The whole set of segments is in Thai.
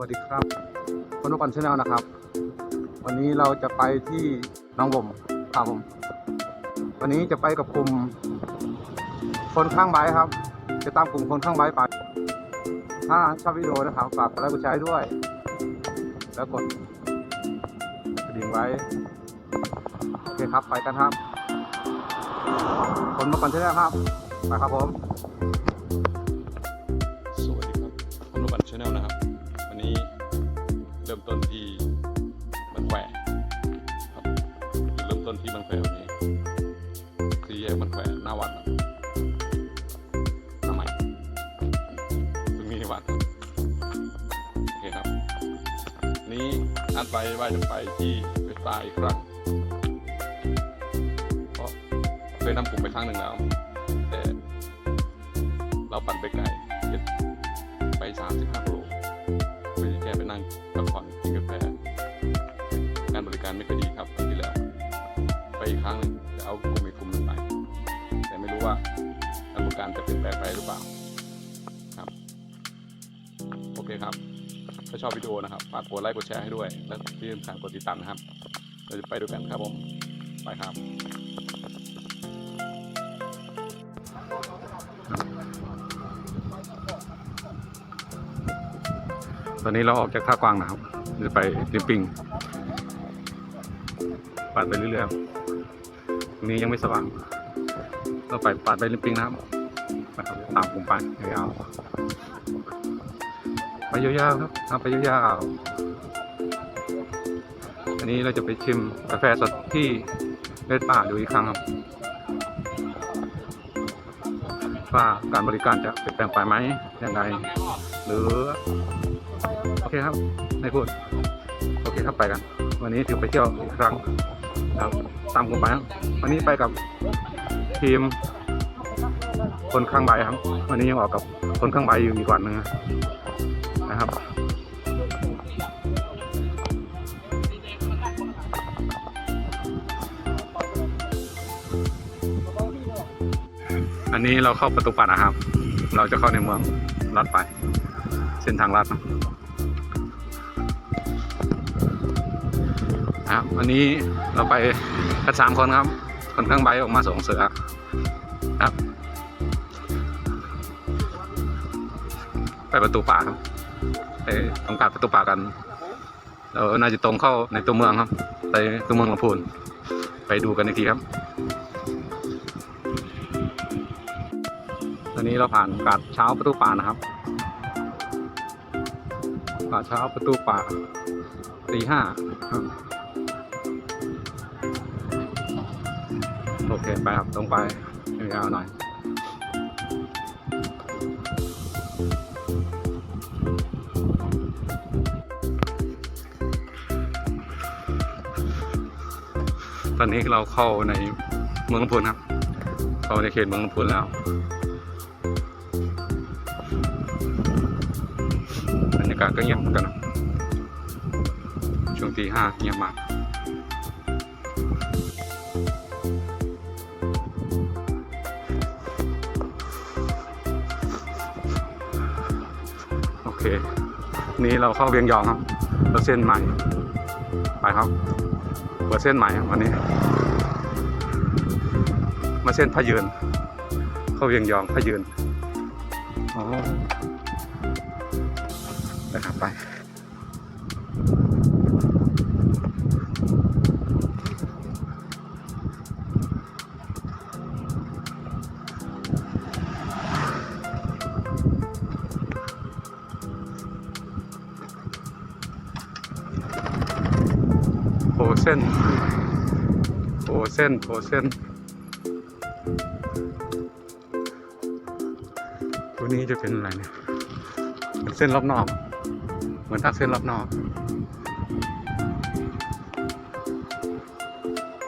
วัสดีครับคนนกันชาแนลนะครับ วันนี้เราจะไปที่น้องลมครับผม วันนี้จะไปกับกลุ่มคนข้างใบครับ จะตามกลุ่มคนข้างใบไป ถ้าชอบวิดีโอนะครับฝากกดไลค์กดแชร์ให้ด้วย แล้วกดกระดิ่งไว้ โอเคครับไปกันครับ คนนกันชาแนลครับไปครับผมัดไปว่าจะไปที่เวสป้าอีกครั้งเพราะเคยนำกลุ่มไปครั้งหนึ่งแล้ว แต่เราปั่นไปไกลเจ็ดไป35กิโลไปแค่ไปนั่งพักผ่อนกินกาแฟการบริการไม่ค่อยดีครับที่แล้ว ไปอีกครั้งหนึ่งจะเอากลุ่มอีกกลุ่มหนึ่งไป แต่ไม่รู้ว่าการบริการจะเปลี่ยนแปลงไปหรือเปล่า ครับ โอเคครับ ถ้าชอบวิดีโอนะครับฝากกดไลค์กดแชร์ให้ด้วย และที่สำคัญกดติดตามนะครับ เราจะไปด้วยกันครับผม ไปครับ ตอนนี้เราออกจากท่ากวางนะครับ จะไปลิมปิงปั่นไปเรื่อยๆตรงนี้ยังไม่สว่าง เราไปปั่นไปลิมปิงนะครับตามผมไปยาว ไปยาวๆครับทำไปยาวๆอันนี้เราจะไปชิมกาแฟสดที่เลดป่าดูอีกครั้งครับว่าการบริการจะเปลี่ยนแปลงไปไหมยังไงหรือ โอเคครับไม่พูด โอเคครับไปกัน วันนี้ถือไปเที่ยวอีกครั้งครับตามผมไปครับวันนี้ไปกับทีมคนข้างใบครับ วันนี้ยังออกกับคนข้างใบอยู่อีกวันหนึง นะครับอันนี้เราเข้าประตูป่านะครับ เราจะเข้าในเมืองลัดไป เส้นทางลัดนะครับวันนี้เราไปกันสามคนครับ คนข้างใบออกมาส่งเสือครับ ไปประตูป่าครับ ต้องการประตูป่ากันเราน่าจะตรงเข้าในตัวเมืองครับไปตัวเมืองลำพูนไปดูกันอีกทีครับ ตอนนี้เราผ่านกาดเช้าประตูป่านะครับกาดเช้าประตูป่าตีห้าโอเคไปครับตรงไปยาวหน่อย ตอนนี้เราเข้าในเมืองลำพูนครับ เข้าในเขตเมืองลำพูนแล้วบรรยากาศก็เงียบกันช่วงตีห้าเงียบมากโอเค นี่เราเข้าเวียงยองครับ เร์เส้นใหม่ ไปครับ เปอร์เส้นใหม่ครับวันนี้ มาเส้นพะยืนเข้าเวียงยองพะยืนอ๋อไปครับไปโผเส้น ส้นโผเส้น ตัวนี้จะเป็นอะไรเนี่ยเป็นเส้นรอบนอก เหมือนทางเส้นรอบนอก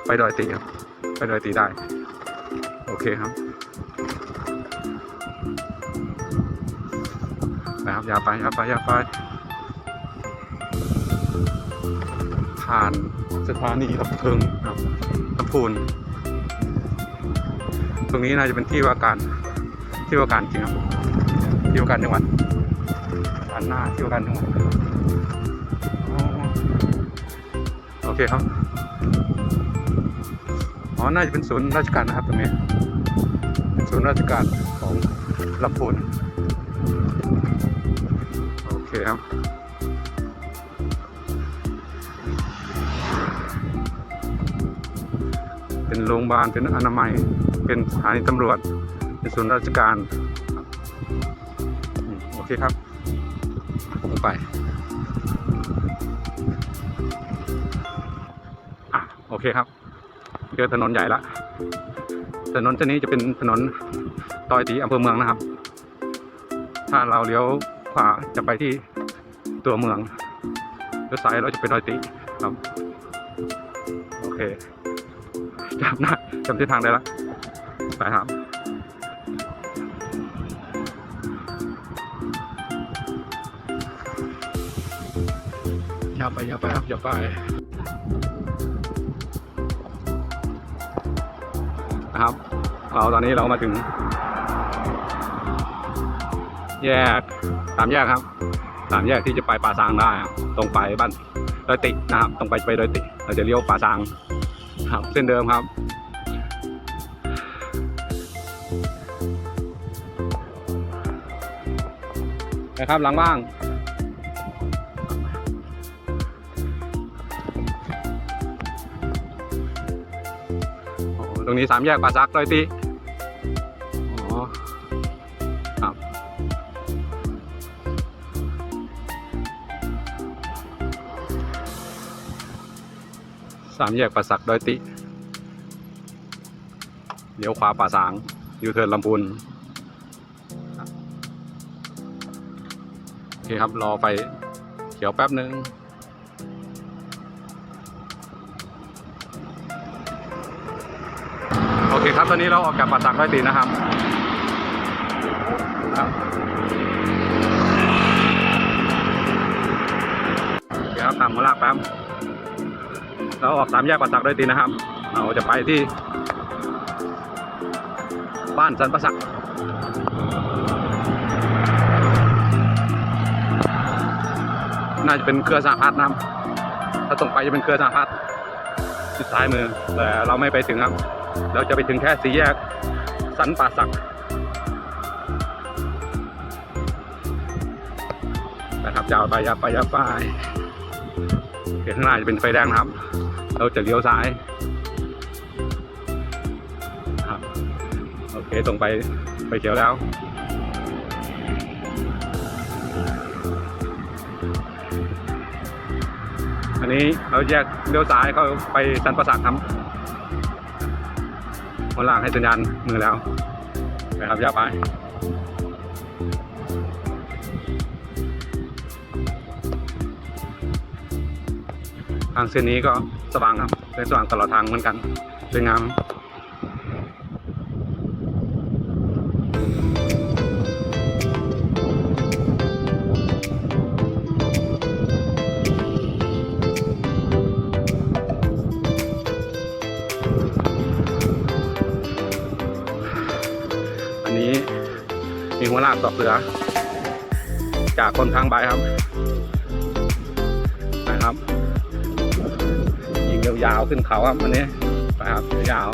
ไปดอยตีครับ ไปดอยตีได้ โอเคครับนะครับอย่าไปอย่าไปอย่าไปผ่านสถานีลำเพลิงครับ ลำพูน ตรงนี้น่าจะเป็นที่ว่าการที่ว่าการจริงครับที่ว่าการจังหวัดไปานหน้าที่ว่าการจังหวัดโอเคครับอ๋อน่าจะเป็นศูนย์ราชการนะครับตรงนี้เป็นศูนย์ราชการของลำพูนโอเคครับ โรงพยาบาลเป็นอนามัย เป็นสถานีตำรวจ เป็นศูนย์ราชการอืมโอเคครับผมไปอะโอเคครับเจอถนนใหญ่ละถนนเส้นนี้จะเป็นถนนตอยตีอำเภอเมืองนะครับ ถ้าเราเลี้ยวขวาจะไปที่ตัวเมืองเลี้ยวซ้ายเราจะไปดอยติครับ โอเคจำหน้าจำเส้นทางได้และไปครับอย่าไปอย่าไปครับอย่าไปนะครับเราตอนนี้เรามาถึง แยกสามแยกครับสามแยกที่จะไปป่าซางได้ครับตรงไปบ้านดอยตินะครับตรงไปไปดอยติ เราจะเลี้ยวป่าซาง ครับ เส้นเดิมครับ นะครับหลังบ้างตรงนี้สามแยกป่าซักดอยตี สามแยกป่าสักดอยติเลี้ยวขวาป่าสางยูเทิร์นลำพูนโอเคครับรอไฟเขียวแป๊บนึงโอเคครับตอนนี้เราออกจากป่าสักดอยตินะครับครับโอเคครับตามมาลากแป๊บ เราออกสามแยกป่าสักดอยตินะครับ เราจะไปที่ บ้านสันประสักน่าจะเป็นเครือสหพัฒน์นะครับ ถ้าตรงไปจะเป็นเครือสหพัฒน์ทิศซ้ายมือ แต่เราไม่ไปถึงครับ เราจะไปถึงแค่สี่แยกสันป่าสักนะครับยาวไปยาวไปยาวไปเห็นข้างหน้าจะเป็นไฟแดงนะครับ เราจะเลี้ยวซ้ายครับโอเคตรงไปไปเขียวแล้วอันนี้เราแยกเลี้ยวซ้ายเข้าไปสันประสาทครับคนล่างให้สัญญาณมือแล้วนะครับย่าไปทางเส้นนี้ก็ สว่างครับเป็นสว่างตลอดทางเหมือนกันสวยงามอันนี้มีหัวลากสอเสือ จากคนทางใบครับ ยาวขึ้นเขาครับอันนี้ไปครับยาว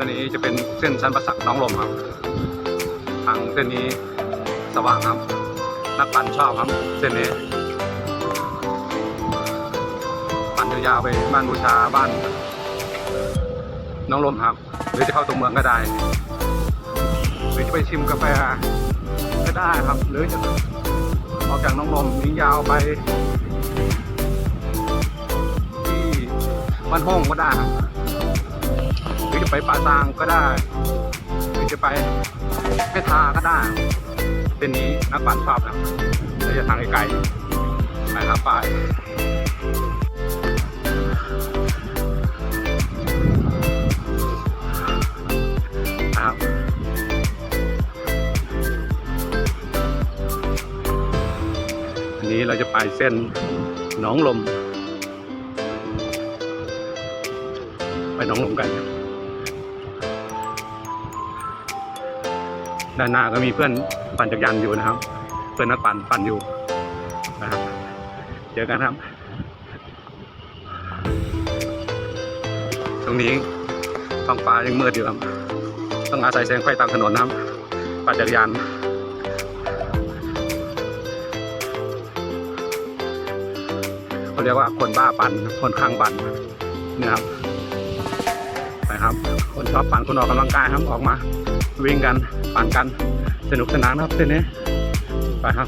เคครับตอนนี้จะเป็นเส้นสันประสักน้องลมครับ ทางเส้นนี้สว่างครับ นักปั่นชอบครับ เส้นนี้ ปั่นยาวไปบ้านบูชาบ้าน น้องลมครับ หรือจะเข้าตัวเมืองก็ได้ หรือจะไปชิมกาแฟก็ได้ครับ หรือจะออกจากน้องลมยิงยาวไปที่บ้านห้องก็ได้ครับ ไปป่าซางก็ได้หรือจะไปเพทาก็ได้เส้นนี้นักปั่นชอบนะระยะทางไกลๆไปครับไปนะครับอันนี้เราจะไปเส้นหนองลม ไปหนองลมกัน ด้านหน้าก็มีเพื่อนปั่นจักรยานอยู่นะครับ เพื่อนนักปั่นปั่นอยู่นะครับเจอกันครับ ตรงนี้ท้องฟ้ายังมืดอยู่ครับต้องอาศัยแสงไฟตามถนนนะครับปั่นจักรยานเขาเรียกว่าคนบ้าปั่นคนข้างปั่นนะครับไปครับ คนชอบปั่นคนออกกำลังกายครับออกมา วิ่งกัน ปั่นกันสนุกสนานครับเส้นนี้ไปครับ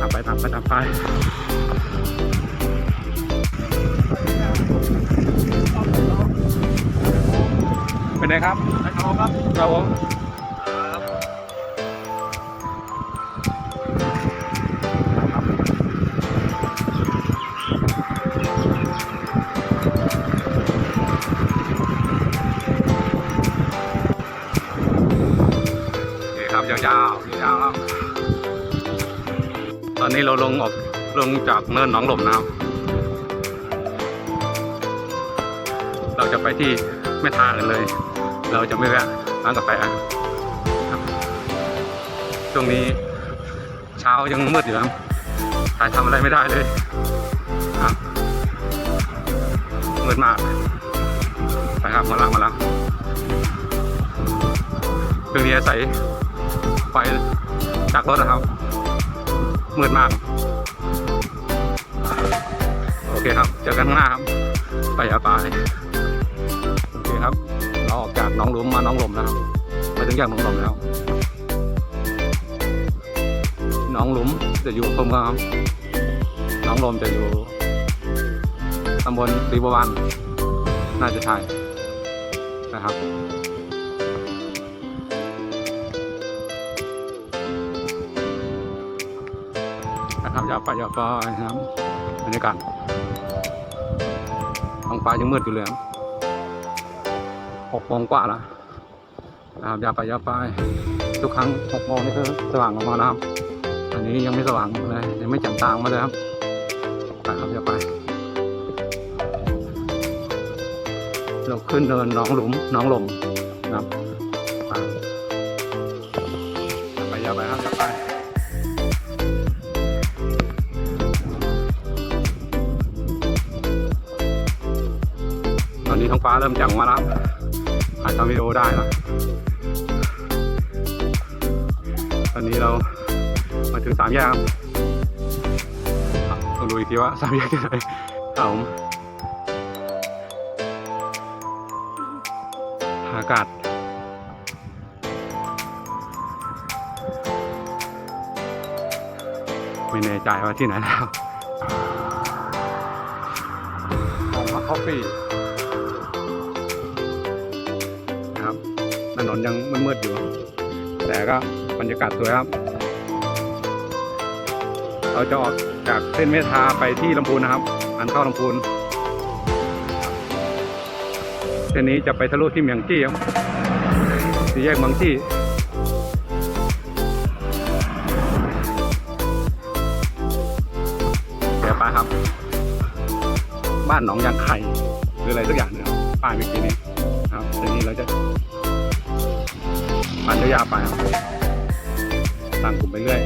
ตามไปตามไปตามไปเป็นไงครับครับครับครับผม นี้เราลงออกลงจากเนินหนองหลมนะครับ เราจะไปที่แม่ทากันเลย เราจะไม่แวะร้านกาแฟช่วงนี้เช้ายังมืดอยู่ครับถ่ายทำอะไรไม่ได้เลยครับมืดมาก ไปครับมาล้วมาแล้วเครื่องนี้อาศัยไฟจากรถนะครับ มืดมาก โอเคครับ เจอกันข้างหน้าครับ ไปอย่าไปโอเคครับ เราออกจากน้องลุมมาน้องลมแล้วครับ มาถึงจากน้องลมแล้ว น้องลุมจะอยู่อำเภอเมืองครับ น้องลมจะอยู่ตำบลรีบวันน่าจะใช่นะครับ นะครับยาไปยาไปนะครับบรรยากาศท้องฟ้ายังมืดอยู่เลยครับหกโมงกว่าแล้วนะครับยาไปย่าไปทุกครั้งหกโมงนี่คือสว่างออกมาแล้วครับอันนี้ยังไม่สว่างเลยยังไม่แจ่มตางมาเลยครับไปครับย่าไปเราขึ้นเดินน้องหลุมน้องลมนะครับาเริ่มแจ่มมาแล้วถ่ายทำวิดีโอได้แล้วตอนนี้เรามาถึงสามแยกครับต้องดูอีกทีว่าสามแยกที่ไหนครับผมอากาศไม่แน่ใจว่าที่ไหนแล้วออกมาคอฟฟี่ นนยังมืดๆอยู่ แต่ก็บรรยากาศสวยครับ เราจะออกจากเส้นเมทาไปที่ลำพูนนะครับอันเข้าลำพูนเส้นนี้จะไปทะลุที่เมียงจี้ครับสี่แยกเมืองจี้เดี๋ยวไปครับ บ้านหนองยางไข่หรืออะไรสักอย่างเนะครับป้ายเมื่อกี้นี้ครับเส้นนี้เราจะ ปั่นยาวๆไปครับตั้งกลุ่มไปเรื่อย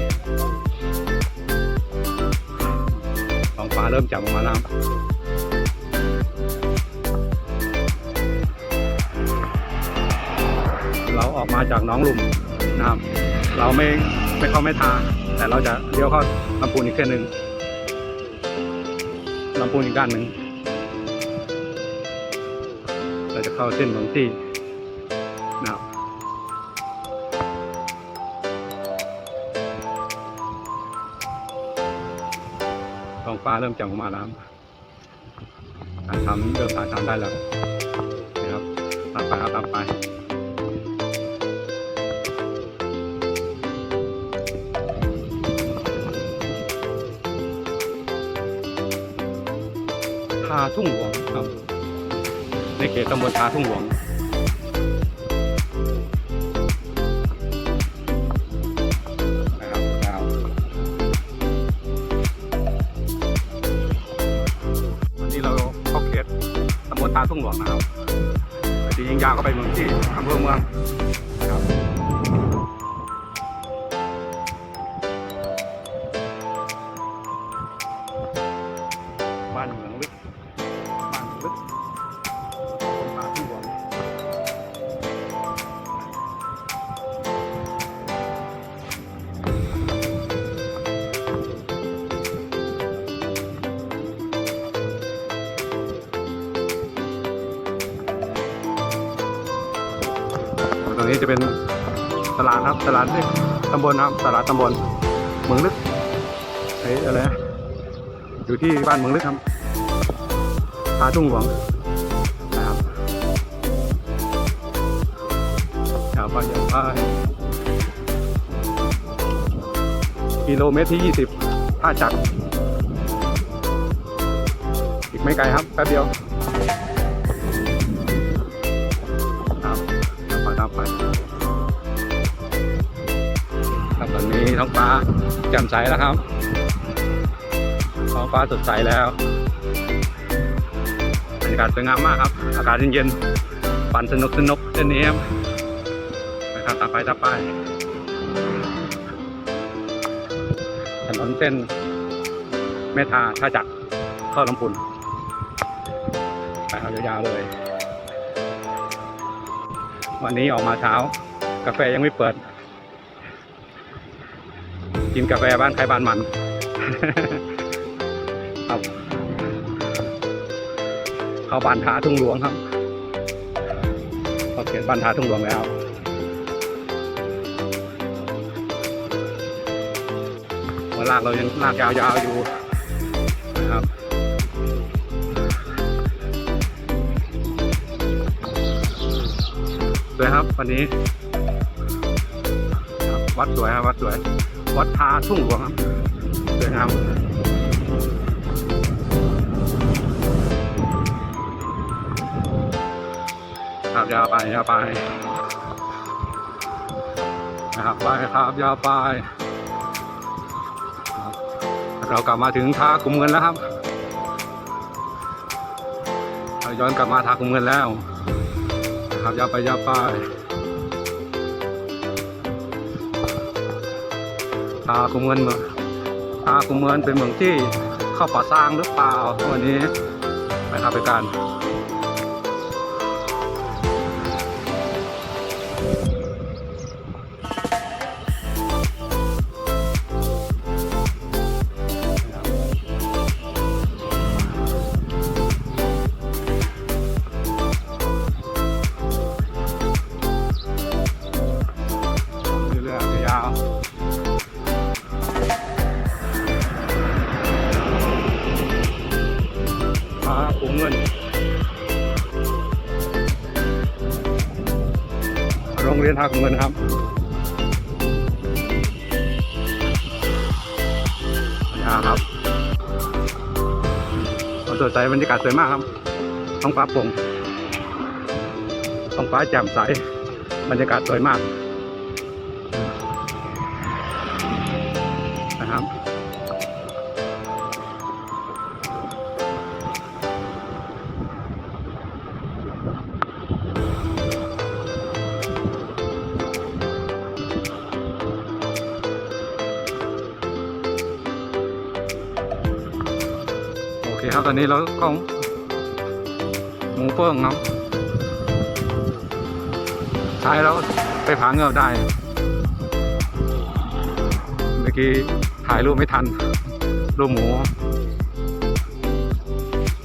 ท้องฟ้าเริ่มจับออกมาแล้วเราออกมาจากน้องลุมนะครับ เราไม่ไม่เข้าไม่ทา แต่เราจะเลี้ยวเข้าลำพูนอีกเส้นหนึ่งลำพูนอีกด้านหนึ่งเราจะเข้าเส้นเมืองที่ ฟ้าเริ่มจ่มเข้มาแล้วถ่ายทำเริ่มถ่ายทำได้แล้วนะครับตามไปครับตามไปทาทุ่งหลวงครับในเขตตำบลทาทุ่งหลวงำบลทาจริงยาวก็ไปเมืองที่อำเภอเมือง ตลาดครับตลาดที่ตำบลนะครับตลาดตำบลเมืองลึกไอ้อะไรอยู่ที่บ้านเมืองลึกครับทาทุ่งหลวงนะครับชาวบ้านย่างไกิโลเมตรที่ 20ท่าจักรอีกไม่ไกลครับแป๊บเดียว นี้ท้องฟ้าแจ่มใสแล้วครับ ท้องฟ้าสดใสแล้วบรรยากาศสวยงามมากครับ อากาศเย็นๆปั่นสนุกสนุกเส้นนี้ครับนะครับตามไปตามไปถนนเส้นเมทาท่าจักรเข้าลำพูนไปครับยาวๆเลย วันนี้ออกมาเช้า กาแฟยังไม่เปิด กินกาแฟบ้านใครบ้านมันครับเข้าบ้านท้าทุ่งหลวงครับเขาเขียนบ้านท้าทุ่งหลวงแล้วหัวลากเรายังลากยาวๆอยู่นะครับสวยครับวันนี้วัดสวยครับวัดสวย วัดทาทุ่งหลวงครับสวยงามครับยาวไปยาวไปนะครับไปครับยาวไป เรากลับมาถึงท่ากุมเงินแล้วครับเราย้อนกลับมาท่ากุมเงินแล้วครับยาวไปยาวไป อาคุมเงินเมืองทาคุมเงินเป็นเมืองที่เข้าป่าสร้างหรือเปล่าวันนี้ไปครับไปกัน เรียนทาคุมเงินครับยาครับสดใสบรรยากาศสวยมากครับ ท้องฟ้าโปร่งท้องฟ้าแจ่มใส บรรยากาศสวยมาก ครับตอนนี้เราก็หมูเปิ้งครับใช้แล้วไปผาเงือกได้ เมื่อกี้ถ่ายรูปไม่ทัน รูปหมู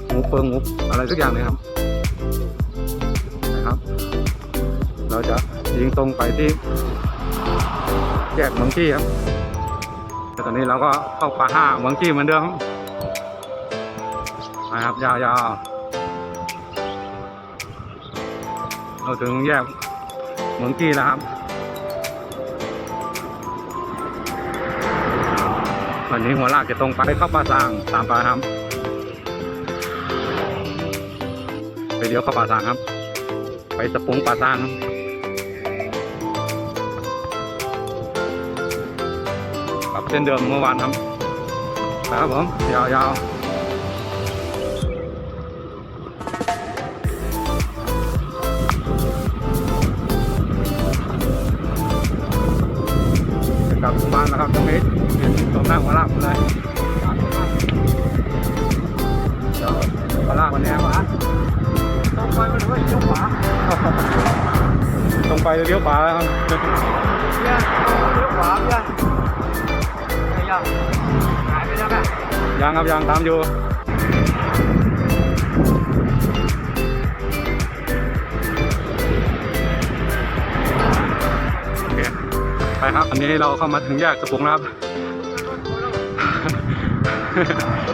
หมูเปิงหมูอะไรสักอย่างเลยครับนะครับ เราจะยิงตรงไปที่แยกเมืองกี้ครับแต่ตอนนี้เราก็เข้าป่าห้าเมืองกี้เหมือนเดิม ยาวๆเราถึงแยกเมืองกี้แล้วครับวันนี้หัวลากจะตรงไปเข้าป่าซางตามไปครับไปเลี้ยวเข้าป่าซางครับ ไปสปุงป่าซางครับกลับเส้นเดิมเมื่อวานครับไปครับผมยาวๆ ไปเลี้ยวขวาแล้วครับเนี่ยเลี้ยวขวาเนี่ยไอ้ยังหายไปแล้วแม่ยังครับยังตามอยู่โอเคไปครับอันนี้เราเข้ามาถึงแยกสปุงแล้วครับเ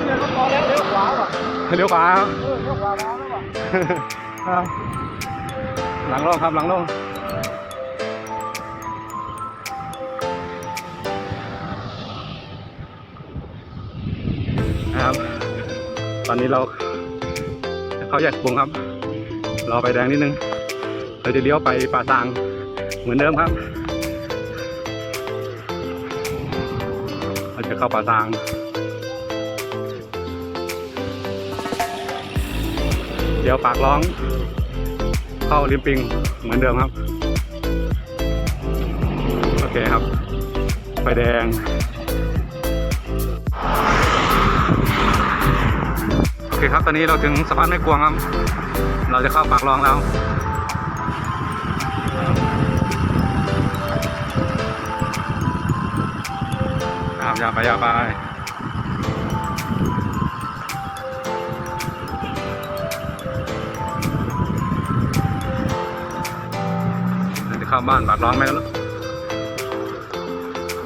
นี่ยก็พอแล้วเลี้ยวขวาว่ะเลี้ยวขวาครับเออเลี้ยวขวามาแล้วว่ะครับหลังลงครับหลังลง ตอนนี้เราเขาแยกสปุงครับรอไฟแดงนิดนึง เราจะเลี้ยวไปป่าซางเหมือนเดิมครับ เราจะเข้าป่าซางเดี๋ยวปากร้อง เข้าริมปิงเหมือนเดิมครับ โอเคครับ ไฟแดง อเคครับ ตอนนี้เราถึงสะพานแม่กวงครับ เราจะเข้าปากรองแล้วครับยาไปย่าไปเราจะเข้าบ้านปากร้องไหมแล้ว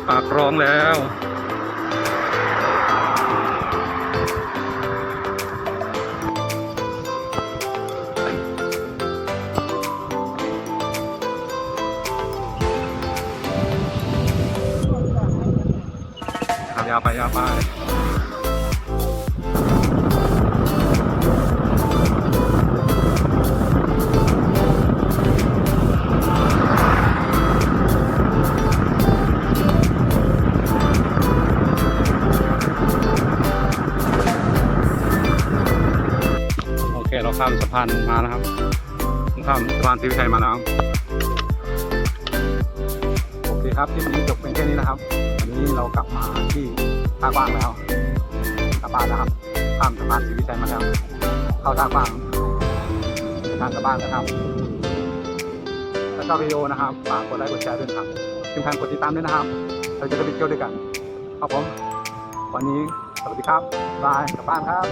ปากร้องแล้ว ครับยาวไปยาวไปโอเคเราข้ามสะพานมาแล้วครับ ข้ามสะพานศรีวิชัยมาแล้วครับโอเคครับคลิปนี้จบเป็นแค่นี้นะครับ วันนี้เรากลับมาที่ ท่ากว้างแล้วกลับบ้านนะครับข้ามสะพานศรีวิชัยมาแล้ว เข้าท่ากว้างทางกลับบ้านนะครับถ้าชอบวิดีโอนะครับฝากกดไลค์กดแชร์ด้วยนะครับทีมแพนกดติดตามด้วยนะครับ เราจะได้ไปเที่ยวด้วยกันครับผมวันนี้สวัสดีครับบายกลับบ้านครับ